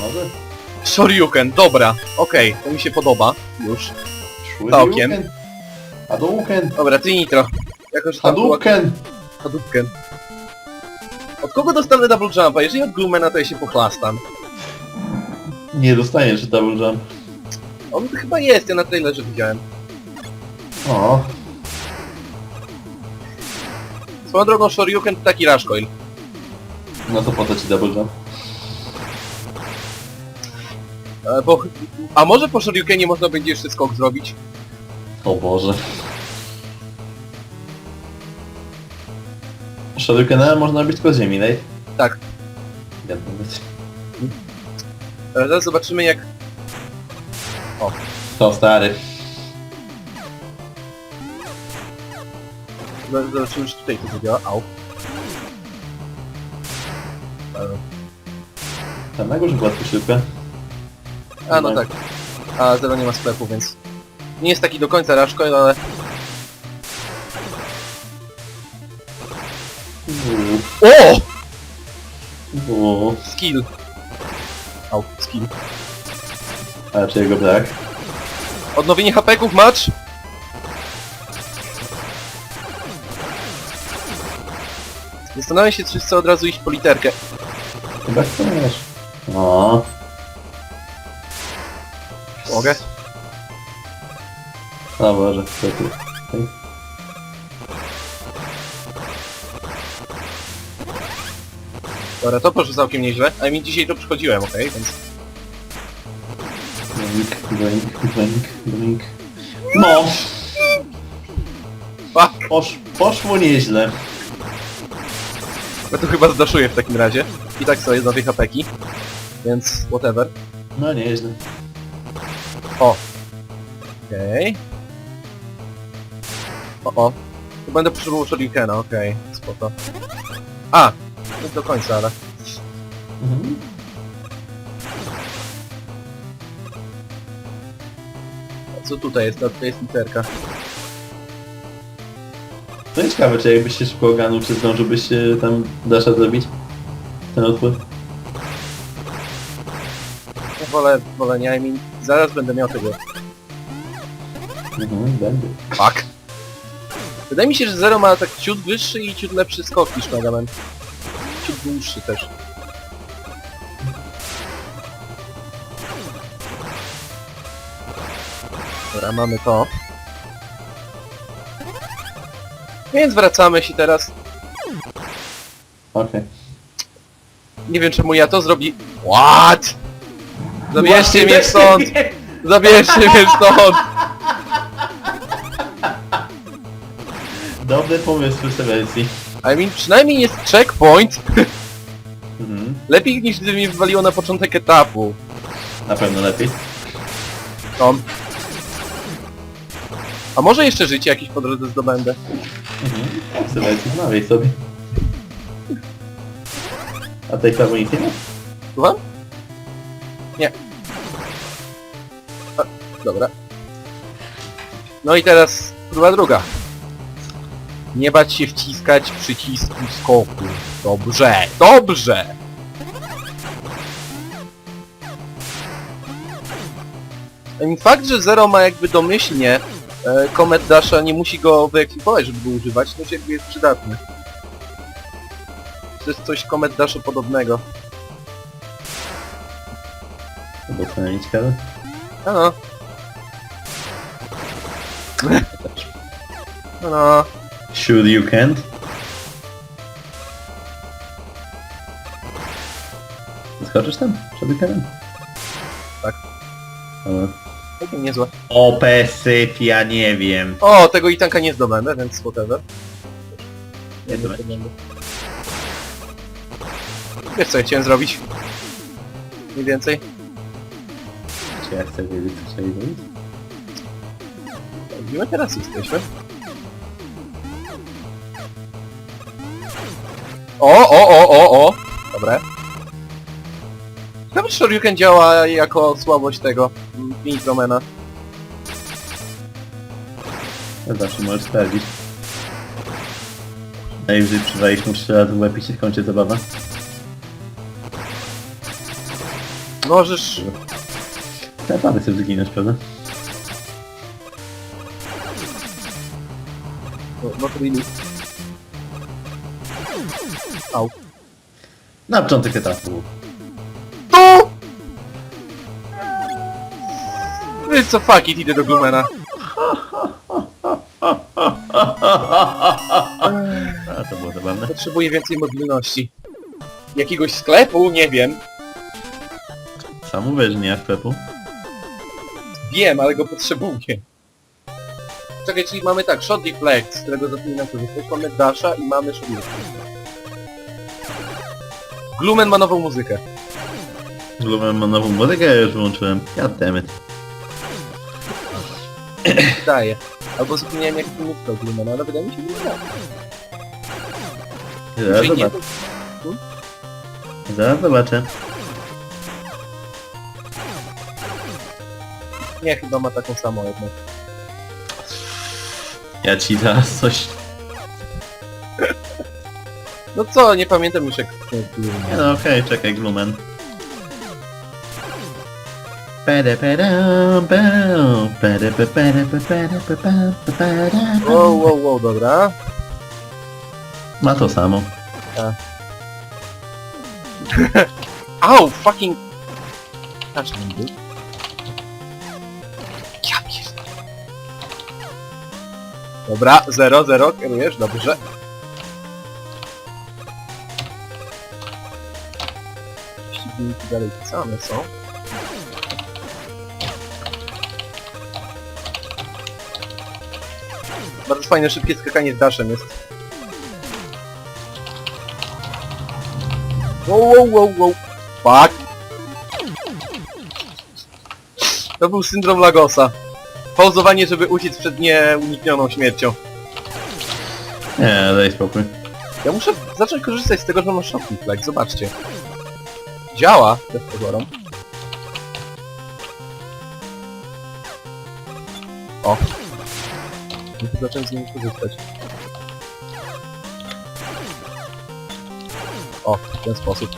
Może? Shoryuken, dobra, okej, to mi się podoba, już. Szły Całkiem. Hadouken. Hadouken. Dobra, ty Nitro. Jako, że tam była Hadouken. Hadouken. Od kogo dostanę double jumpa? Jeżeli od Glumena, to ja się pochlastam. Nie dostaniesz double jump. On chyba jest, ja na trailerze widziałem. O, Swoją drogą Shoryuken to taki Rush Coil. no to po co ci double jump? E, bo... A może po Shoryukenie można będzie jeszcze skok zrobić? O Boże. Shurikena można robić tylko z ziemi, nej? Tak. Ja to być. E, Zaraz zobaczymy jak... To stary. Zaraz Zobaczymy, czy tutaj to zadziała. Au. E, Tam na górze była szybka. A no tak. A zero nie ma sklepu, więc... Nie jest taki do końca Coil, ale... O! O, Skill. Au, skill. a czy jego brak? Odnowienie hapeków, match! Zastanawiam się, czy chcę od razu iść po literkę. Chyba chcesz. O. Mogę? Boże, co tu? Okej. Dobra, to poszło całkiem nieźle. A mi dzisiaj to przychodziłem, okej, więc... Blink, blink, blink, blink. No! Fuck! Posz, poszło nieźle. Ja tu chyba zdaszuję w takim razie. I tak sobie nowe hapeki. Więc whatever. No nieźle. Okej. O, o. Tu będę potrzebował Shoryukena, okej. Spoko. A! Nie do końca, ale... Mhm. Co tutaj jest? To tutaj jest literka. No i ciekawe, czy jakbyś się szybko ogarnął, czy zdążyłbyś się tam Dasha zrobić? Ten? No, Wolę, wolę nie, I mean, zaraz będę miał tego. Mhm, będzie. Fuck. Wydaje mi się, że Zero ma tak ciut wyższy i ciut lepszy skok niż Mega Man. Ciut dłuższy też. Dobra, mamy to. Więc wracamy się teraz. Okej. Nie wiem czemu ja to zrobi... What? Zabierzcie mnie stąd! Zabierzcie mnie stąd! Dobry pomysł w wersji. I mean, przynajmniej jest checkpoint. Mhm. Lepiej niż gdyby mnie wywaliło na początek etapu. Na pewno lepiej. Tom. A może jeszcze życie jakieś po drodze zdobędę? Mhm. Zmawiaj sobie. A tej prawo nic nie ma? Słucham? Nie. Dobra. No i teraz próba druga. Nie bać się wciskać przycisku skoku. Dobrze, dobrze! Fakt, że Zero ma jakby domyślnie e, Comet Dasha nie musi go wyekwipować, żeby go używać, to jakby jest przydatny. To jest coś Comet Dasha podobnego. No najmniej ciekawe. No no. No. Should you can't? Skoczysz tam? Shurikenem? Tak. Dobra. Całkiem niezłe. O, pesyp, ja nie wiem. O, tego i tanka nie zdobędę, więc whatever. Nie zdobędę. Wiesz co ja chciałem zrobić? Mniej więcej. Czy ja chcę wiedzieć, co trzeba zrobić? Gdzie my teraz jesteśmy? O, o, o, o, o! Dobre. Ciekawe, czy Shoryuken działa jako słabość tego mm, Minitromena. No zawsze możesz sprawdzić. Najwyżej przywalisz mu 3 razy w łeb i się kończy zabawa. Możesz... Naprawdę chcę zginąć, prawda? No, not really. Au. Na początek etapu. Tu! Wy co fuck it, idę do Glumena. A to było zabawne. Potrzebuję więcej mobilności. Jakiegoś sklepu? Nie wiem. Sam że nie sklepu. Wiem, ale go potrzebuję. Czekaj, czyli mamy tak, Shot Deflect, z którego zapominam korzystać, mamy Dasha i mamy Shot Glumen ma nową muzykę. Lubię ma nową muzykę, ja już wyłączyłem. Goddammit. Daję. Albo zapomniałem jak to muzyka Glumena, ale wydaje mi się, że nie. Zaraz Jeżeli nie, zobaczę. to- Zaraz zobaczę. Nie, chyba ma taką samą jednak. Ja ci zaraz coś... No co, nie pamiętam już jak... Nie no okej, czekaj, Glumen. Pere, pere, pere, pere, pere, pere, pere, pere, pere, pere. Wow, wow, wow, dobra. Ma to samo. Au, fucking... Me, dude. Ja pierdolę. Dobra, 0, 0, kierujesz, dobrze. Ścigniki dalej same są. Bardzo fajne, szybkie skakanie z daszem jest. Wow, wow, wow, wow. Fuck. To był syndrom Lagosa. Pauzowanie, żeby uciec przed nieuniknioną śmiercią. Nie, daj spokój. Ja muszę zacząć korzystać z tego, że mam shotgun flag, zobaczcie. Działa, bez pozorom. O. Muszę zacząć z nim korzystać. O, w ten sposób.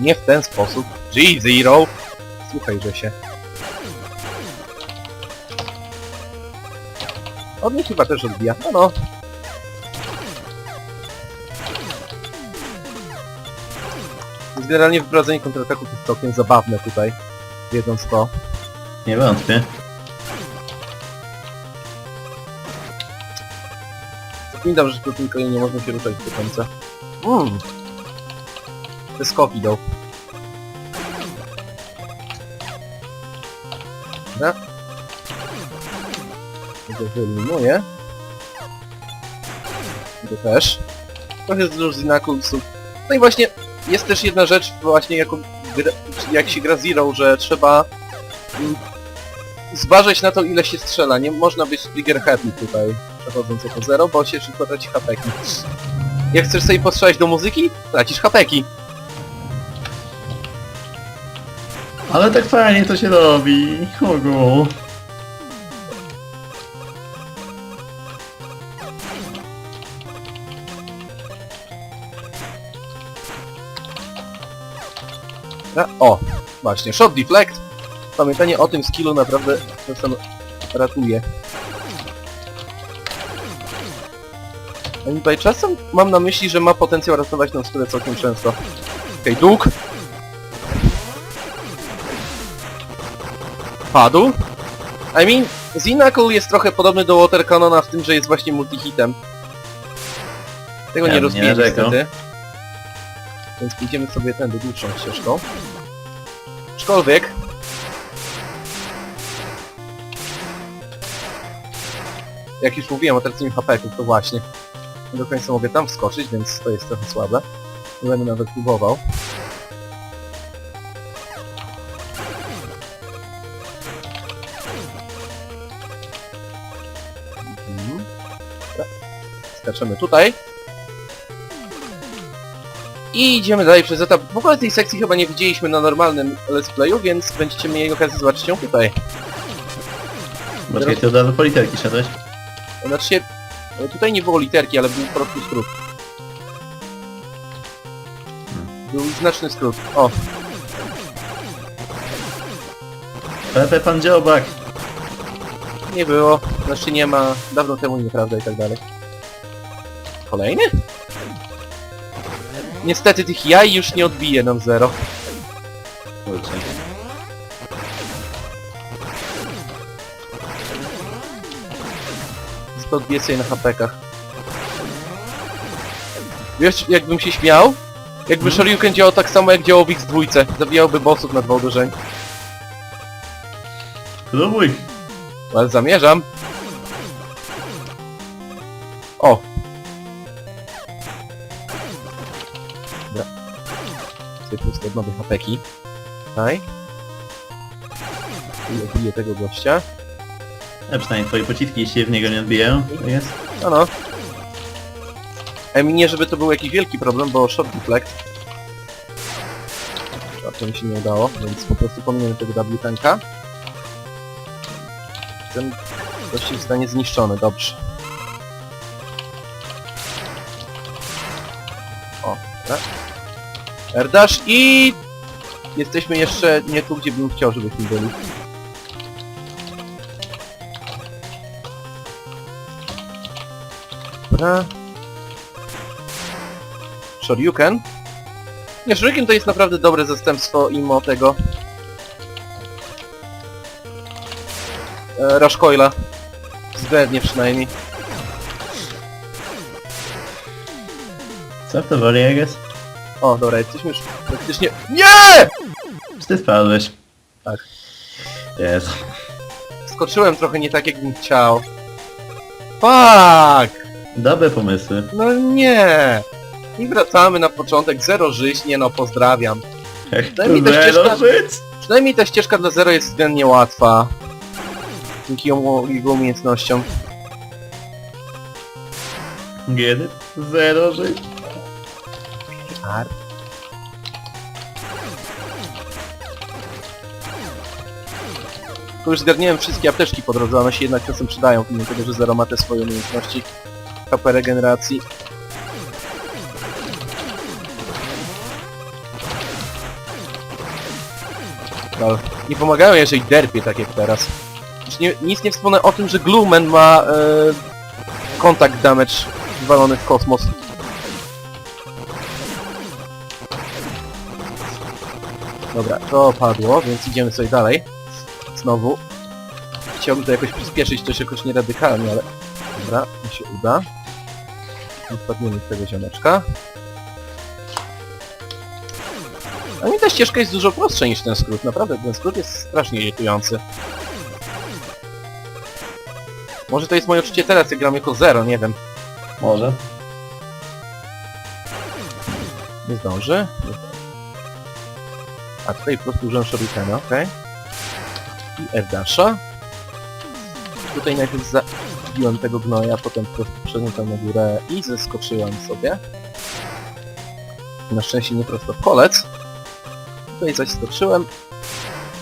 Nie w ten sposób. G-Zero! Słuchaj, że się. Od mnie chyba też odbija. No no, generalnie wprowadzenie kontrataków jest całkiem zabawne tutaj, wiedząc to. Nie wątpię. Zapominam, że w tym kolei nie można się ruszać do końca. Mm. Te skoki idą. Dobra. Tego wyeliminuję. Tego też. Trochę już z inakulsów. No i właśnie jest też jedna rzecz właśnie jako jak się gra Zero, że trzeba mm, zważać na to ile się strzela. Nie można być trigger happy tutaj przechodząc jako zero, bo się szybko traci hapeki. Jak chcesz sobie postrzelać do muzyki, tracisz hapeki. Ale tak fajnie to się robi. Ogu. A, o, właśnie, shot deflect. Pamiętanie o tym skillu naprawdę czasem ratuje. A tutaj czasem mam na myśli, że ma potencjał ratować nam skórę całkiem często. Okej, dług. Padł. I mean, Zinakul jest trochę podobny do Water Cannona w tym, że jest właśnie multihitem. Tego Ja nie narzekał. niestety. Więc idziemy sobie tędy dłuższą ścieżką. Aczkolwiek... Jak już mówiłem o traceniu HP, to właśnie. Nie do końca mogę tam wskoczyć, więc to jest trochę słabe. Nie będę nawet próbował. Mhm. Dobra. Skaczemy tutaj. I idziemy dalej przez etap. W ogóle tej sekcji chyba nie widzieliśmy na normalnym let's playu, więc będziecie mieli okazję zobaczyć ją tutaj. Poczekaj, ty od razu po literki szedłeś? Znaczy się... Tutaj nie było literki, ale był po prostu skrót. Był znaczny skrót. O, Pepe pan dziobak! nie było. Znaczy nie ma. Dawno temu nieprawda i tak dalej. Kolejny? Niestety tych jaj już nie odbije nam zero. Kurczę. To odbije sobie na hapekach. Wiesz, jakbym się śmiał? Jakby Hmm? Shoryuken działał tak samo jak działał w X2, zabijałby bossów na dwa uderzenia. Próbuj! Ale zamierzam. Nowe hapeki. Tutaj. I obiję tego gościa. A przynajmniej twoje pociski się w niego nie odbijają. To jest. No no. Mi nie, żeby to był jakiś wielki problem, bo short deflect. To mi się nie udało, więc po prostu pominiemy tego W tanka. Ten gość zostanie zniszczony, dobrze. O, tak. Erdasz i... Jesteśmy jeszcze nie tu, gdzie bym chciał, żebyśmy byli. Dobra. Shoryuken. Nie, Shoryuken to jest naprawdę dobre zastępstwo imo tego... E, Rush. Względnie przynajmniej. Co to woli, Eges? O, dobra, jesteśmy już praktycznie... NIE! Czy ty spadłeś? Tak. Jest. Skoczyłem trochę nie tak, jakbym chciał. Fuck! Dobre pomysły. No nie! I wracamy na początek, zero żyć, nie no, pozdrawiam. Jak Daj mi zero ścieżka- żyć? Przynajmniej ta ścieżka dla zero jest względnie łatwa. Dzięki ją- jego umiejętnościom. Kiedy? Zero żyć? Tu już zgarniałem wszystkie apteczki po drodze, one się jednak czasem przydają, mimo tego, że zero ma te swoje umiejętności. HP regeneracji. Nie pomagają, jeżeli derpie tak jak teraz. Już nie, nic nie wspomnę o tym, że Glumen ma e, kontakt damage wywalony w kosmos. Dobra, to padło, więc idziemy sobie dalej. Znowu. Chciałbym to jakoś przyspieszyć, też jakoś nie radykalnie, ale... Dobra, mi się uda. I wpadniemy w tego ziomeczka. A mi ta ścieżka jest dużo prostsza niż ten skrót, naprawdę ten skrót jest strasznie irytujący. Może to jest moje odczucie teraz, jak gram jako zero, nie wiem. Może. Nie zdąży. Nie zdąży. A tutaj po prostu użyłem shurikena, okej. I Erdasha. Tutaj najpierw zabiłem tego gnoja, potem po prostu tam na górę i zeskoczyłem sobie. Na szczęście nie prosto w kolec. Tutaj zaś skoczyłem.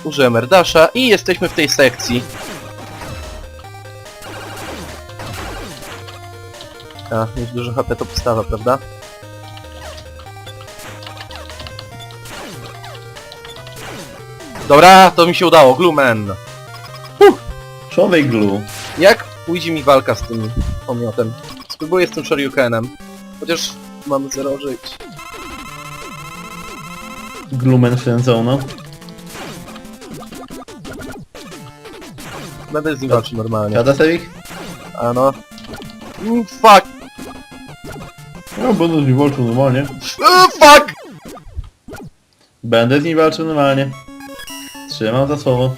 Użyłem Erdasha i jesteśmy w tej sekcji. A, mieć dużo HP to podstawa, prawda? Dobra, to mi się udało, Glumen. Człowiek glue. Jak pójdzie mi walka z tym pomiotem? Spróbuję z tym Shoryukenem. Chociaż mam zero żyć. Glumen Friendzone. Będę z nim walczył normalnie. Jada Sewik? A no. Mm, fuck! No, będę z nim walczył normalnie. Uh, fuck! Będę z nim walczył normalnie. Trzymam za słowo.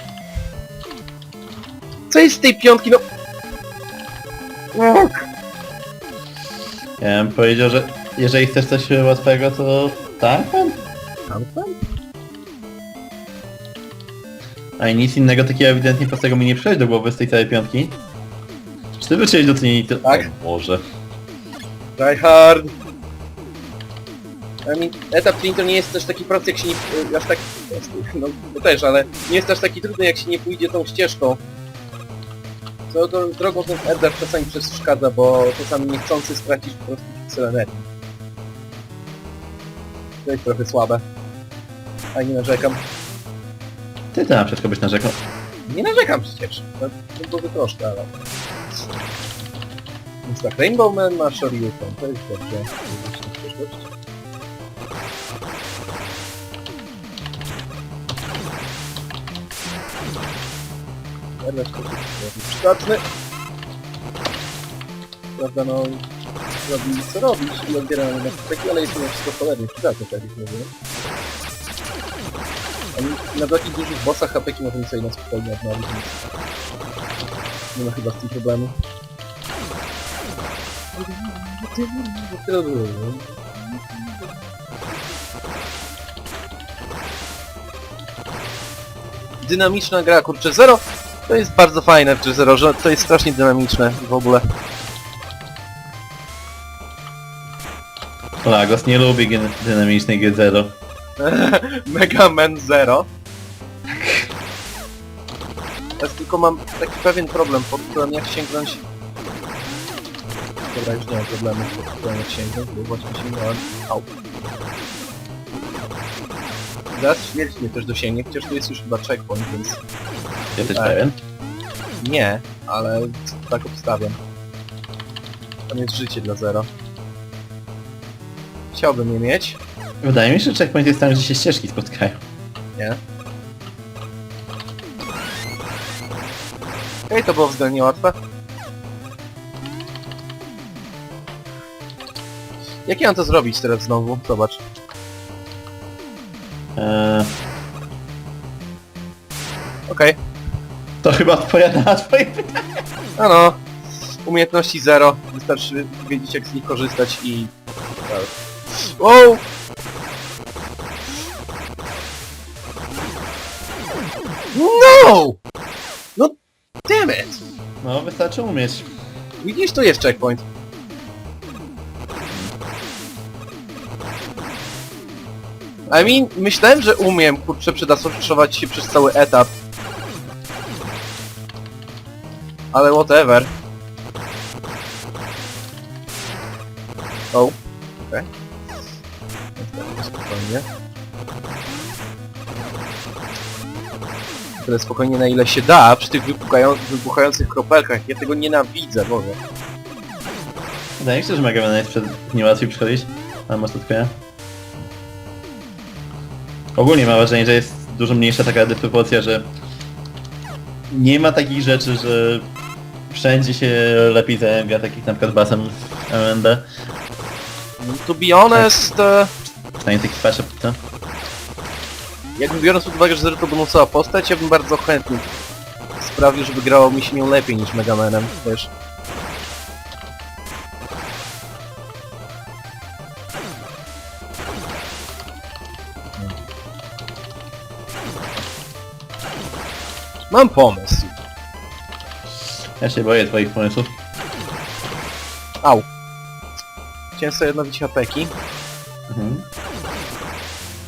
Co jest z tej piątki, no? Fuck! Ja bym powiedział, że jeżeli chcesz coś łatwego, to tak? A i nic innego takiego ewidentnie prostego mi nie przychodzi do głowy z tej całej piątki. Czy ty wyczułeś do tej to... Tak. O Boże. Try hard! Etap to nie jest też taki prosty, jak się nie... aż tak... No, to też, ale nie jest aż taki trudny, jak się nie pójdzie tą ścieżką. Co to drogą ten Eldar czasami przeszkadza, bo czasami niechcący stracisz po prostu piksel energii. To jest trochę słabe. A nie narzekam. Ty tam wszystko byś narzekał. Nie narzekam przecież. No, no może troszkę, ale... Więc tak, Rainbow Man ma Shoryuken, to jest dobrze. To. Ernest to jest przydatny. Prawda, no... Robi co robić i odbiera na taki, ale jest mimo wszystko cholernie przydatny, tak jak mówiłem. A Na takich dużych bossach HP możemy sobie na spokojnie odnowić, więc nie ma chyba z tym problemu. Dynamiczna gra, kurczę, Zero to jest bardzo fajne w Zero, że to jest strasznie dynamiczne w ogóle. Lagos nie lubi gen- dynamicznej G0. Mega Man Zero. Ja tylko mam taki pewien problem, pod którym jak sięgnąć... Dobra, już nie mam problemu, pod którym jak sięgnąć, bo właśnie sięgnąłem. Au. Zaraz śmierć mnie też dosięgnie, chociaż tu jest już chyba checkpoint, więc... Jesteś Tak. pewien? Nie, ale tak obstawiam. Tam jest życie dla Zero. Chciałbym je mieć. Wydaje mi się, że checkpoint jest tam, gdzie się ścieżki spotkają. Nie. Okej, to było względnie łatwe. Jak ja mam to zrobić teraz znowu? Zobacz. Chyba odpowiada na twoje pytanie. A no. Umiejętności zero. Wystarczy wiedzieć jak z nich korzystać i... Wow! No! No damn it! No, wystarczy umieć. Widzisz, tu jest checkpoint. I mean, myślałem, że umiem, kurczę, przedasoszować się przez cały etap. Ale whatever. O, okej. Okay. Spokojnie. Tyle spokojnie na ile się da, przy tych wybuchają, wybuchających kropelkach. Ja tego nienawidzę, Boże. Wydaje mi się, że Mega Man jest przed... nie łatwiej przychodzić. Ale ja. Ogólnie mam wrażenie, że jest dużo mniejsza taka dysproporcja, że nie ma takich rzeczy, że wszędzie się lepiej zajęga, takich na przykład basem MND. To be honest, e, Przynajmniej taki patrzę, co? jakby biorąc pod uwagę, że Zero to bonusowała postać, ja bym bardzo chętnie sprawił, żeby grało mi się nią lepiej niż Mega Manem, wiesz. Mam pomysł. Ja się boję twoich pomysłów. Au. Chciałem sobie odnowić apeki. Mhm.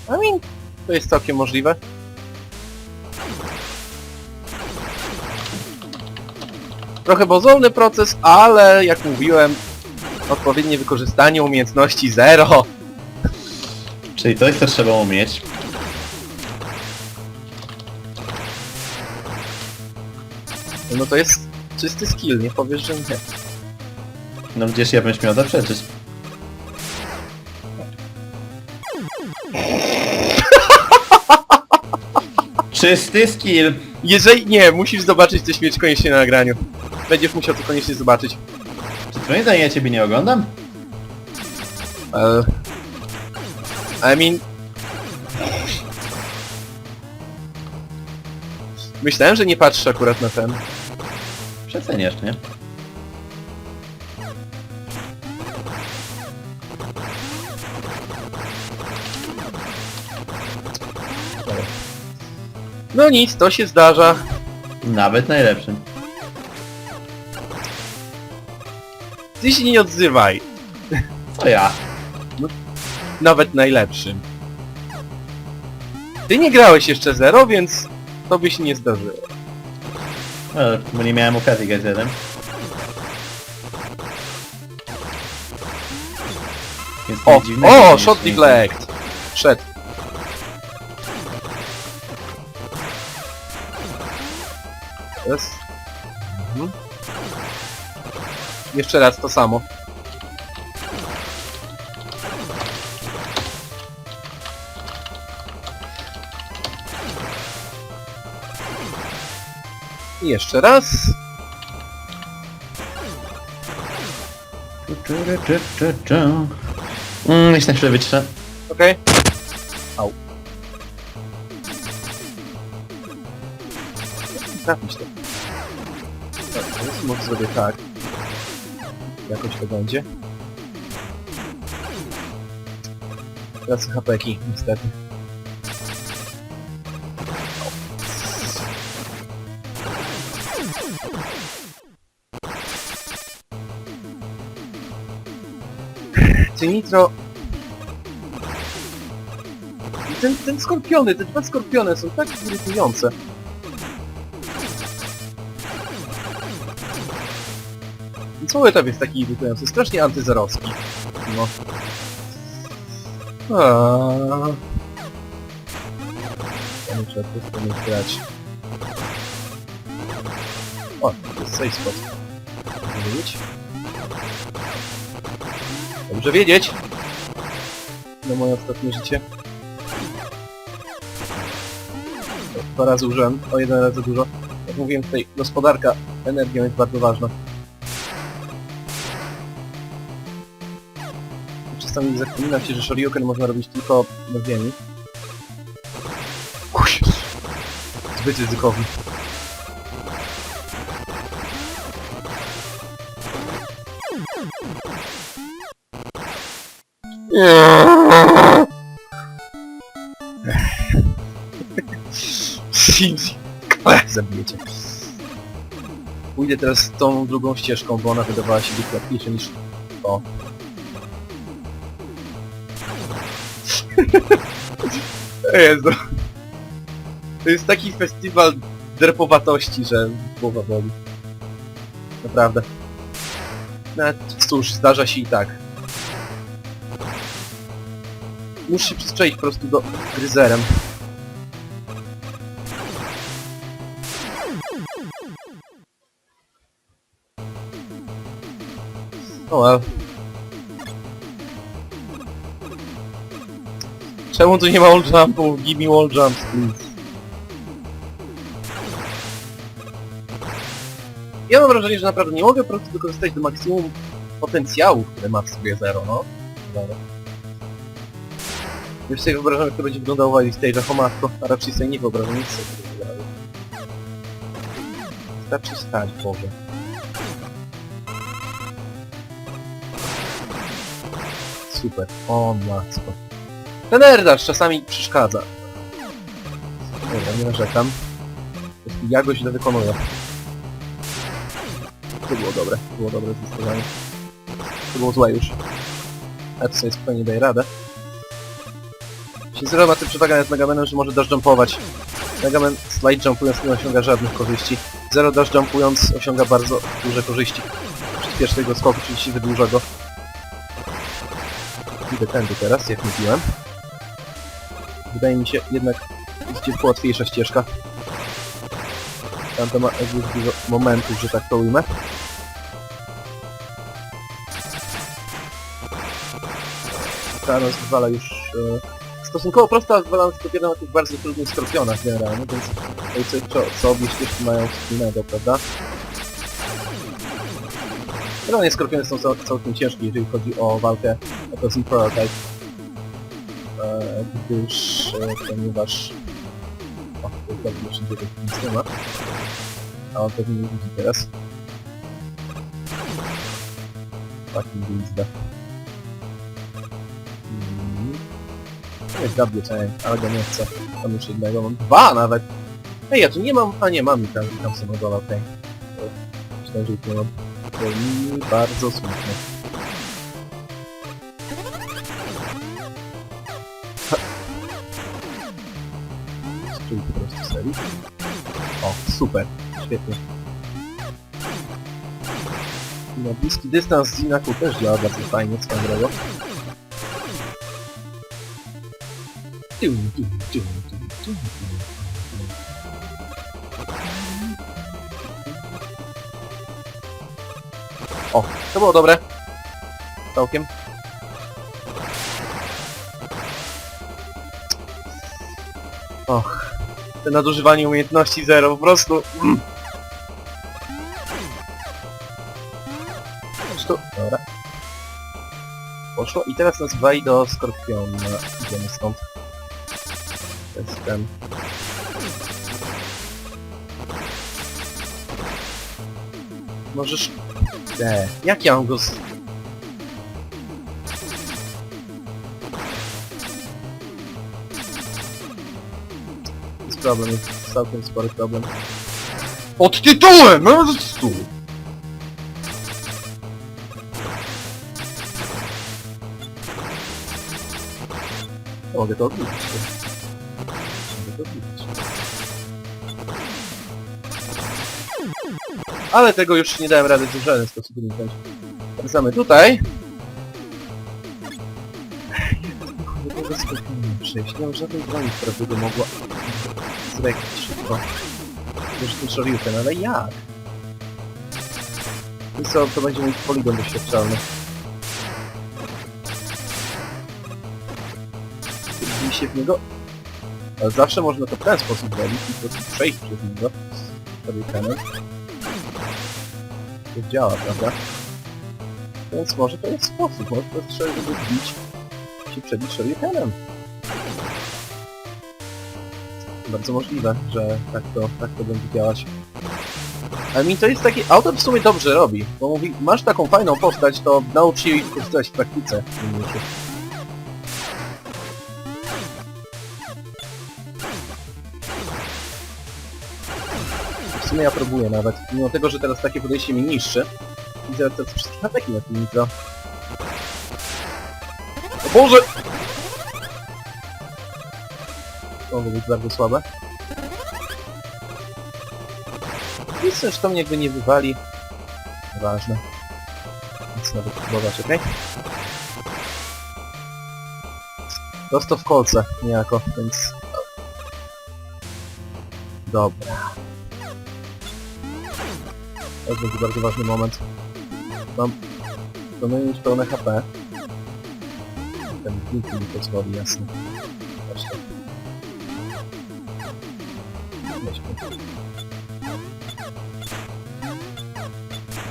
I mean, to jest całkiem możliwe. Trochę mozolny proces, ale jak mówiłem, odpowiednie wykorzystanie umiejętności zero. Czyli coś, co trzeba umieć. No to jest czysty skill, nie powiesz, że nie. No gdzież ja bym śmiał zaprzeczyć. Czysty skill! Jeżeli nie, musisz zobaczyć tę śmierć koniecznie na nagraniu. Będziesz musiał to koniecznie zobaczyć. Czy twoim zdaniem ja ciebie nie oglądam? Uh, I mean... Myślałem, że nie patrzę akurat na ten. Przeceniasz, nie? No nic, to się zdarza. Nawet najlepszym. Ty się nie odzywaj. To ja. Nawet najlepszym. Ty nie grałeś jeszcze zero, więc to by się nie zdarzyło. No, bo nie miałem okazji grać z jeden. Więc O, nic dziwnego, o, shot nie- deflect. Wszedł. Teraz. Mhm. Jeszcze raz to samo. I jeszcze raz. Mm, Jeszcze na chwilę wyciszę. Okej. Au. Trafić to. Tak, może zrobię tak. Jakoś to będzie. Teraz hapeki, niestety. Ty nitro ten, ten skorpiony, te dwa skorpiony są tak irytujące. Cały etap jest taki irytujący, strasznie antyzerowski. No. Aaaa. Ja muszę po prostu grać. O, to jest safe spot. Dobrze wiedzieć. Dobrze wiedzieć. Na moje ostatnie życie. Dwa razy użyłem, o jeden raz za dużo. Jak mówiłem tutaj, gospodarka energią jest bardzo ważna. Czasami zapomina się, że Shoryuken można robić tylko na ziemi. Zbyt ryzykowny. Sims. Zabijecie. Pójdę teraz tą drugą ścieżką, bo ona wydawała się być łatwiejsza niż to. Jezu. To jest taki festiwal derpowatości, że głowa boli. Naprawdę. No cóż, zdarza się i tak. Muszę się przyzwyczaić po prostu do gryzerem. O well. Czemu tu nie ma wall jumpów? Give me wall jumps, please. Ja mam wrażenie, że naprawdę nie mogę po prostu wykorzystać do maksimum potencjału, które ma w sobie Zero, no. Już sobie wyobrażam, jak to będzie wyglądało w Alice Stage'ach, o matko, a raczej sobie nie wyobrażam nic sobie wyglądało. Wystarczy stać, Boże. Super. O matko. Ten Erdasz czasami przeszkadza. Dobra, nie narzekam. Ja go źle wykonuję. To było dobre, to było dobre zdecydowanie. To było złe już. Ale to sobie spokojnie daje radę. Zero ma tę przewagę nad Megamanem, że może dash jumpować. Megaman slide jumpując nie osiąga żadnych korzyści. Zero dash jumpując osiąga bardzo duże korzyści. Przyspieszy tego skoku, czyli wydłuża go. Idę tędy teraz, jak mówiłem. Wydaje mi się jednak jest łatwiejsza ścieżka. Tam to ma jakby dużo momentów, że tak to ujmę. Ta rozwala już... E, stosunkowo prosta rozwala skorpiona na tych bardzo trudnych skorpionach generalnie, więc to jest coś, co, co obie ścieżki mają wspólnego, prawda? Generalnie skorpiony są cał, całkiem ciężkie, jeżeli chodzi o walkę o to Prototype. E, gdyż, e, ponieważ... O, to jest tutaj nic nie ma. A on pewnie nie widzi teraz. Fucking glizda. Jest double chain, ale go nie chcę. Mam już jednego, mam dwa nawet! Ej, ja tu nie mam... A nie, mam i tam, tam modola, okej. Okay. Myślałem, że ich mam. To mi bardzo smutne. Stój po prostu serii. O, super. Świetnie. Na bliski dystans z Inaku też działa bardzo fajnie, swoją drogą. O, to było dobre. Całkiem. Och, te nadużywanie umiejętności zero, po prostu... Mm. Zresztą, dobra. Poszło i teraz nas waj do skorpiona. Idziemy stąd. Ten... Możesz... Nie, jak ja mam go z... Jest problem, jest całkiem spory problem. Pod tytułem! No. Mogę to odliczyć. Ale tego już nie dałem rady w żaden sposób uniknąć. Wracamy tutaj. Przejść? Nie mam żadnej broni, która by go mogła zrekić szybko. Już ten Shoryuken, ale jak? I co, to będzie mój poligon doświadczalny. Wbij się w niego. Ale zawsze można to w ten sposób zrobić i po prostu przejść przez niego. Shoryukenem. To działa, prawda? Więc może to jest sposób, może to trzeba, żeby wbić się przebić Shoryukenem. Bardzo możliwe, że tak to, tak to będzie działać. Ale mi to jest taki... Autor w sumie dobrze robi, bo mówi, masz taką fajną postać, to naucz jej wykorzystywać w praktyce. Sumie ja próbuję nawet, mimo tego, że teraz takie podejście mnie niszczy. Widzę te wszystkie ataki na tym nitro. O Boże! To być bardzo słabe. I zresztą mnie jakby nie wywali. Ważne. Nic nawet próbować, okej? Prosto w kolce, niejako, więc... Dobra. To będzie bardzo ważny moment. Mam... Planuję mieć pełne HP. Ten nikt mi pozwoli, jasne. Weźmy.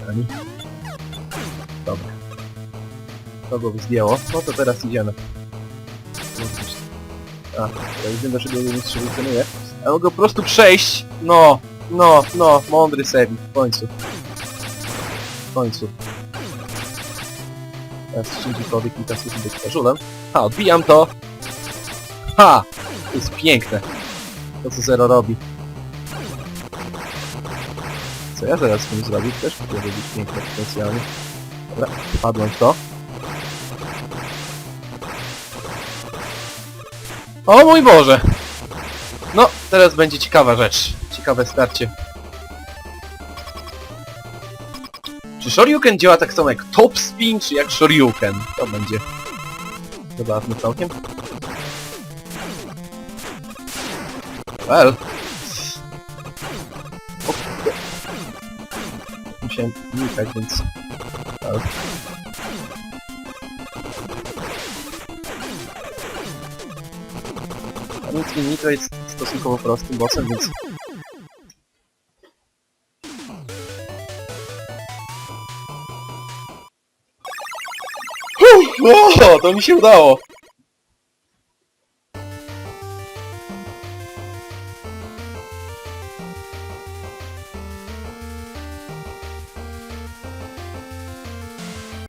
Ani. Dobra. To go zdjęło. No to teraz idziemy. A, to widzę, dlaczego go mistrz wykonuje. A mogę po prostu przejść. No, no, no, mądry Sebi, w końcu. Końcu. Teraz Shinji kilka słów być żulem. Ha, odbijam to. Ha! To jest piękne. To co Zero robi. Co ja zaraz z tym zrobić? Też mogę robić piękne potencjalnie. Dobra, padłem w to. O mój Boże! No, teraz będzie ciekawa rzecz. Ciekawe starcie. Czy Shoryuken działa tak samo jak Top Spin, czy jak Shoryuken? To będzie zabawne całkiem. Well. O. Musiałem unikać, więc... Well. Nic mi Nitro jest stosunkowo prostym bossem, więc... O, to mi się udało!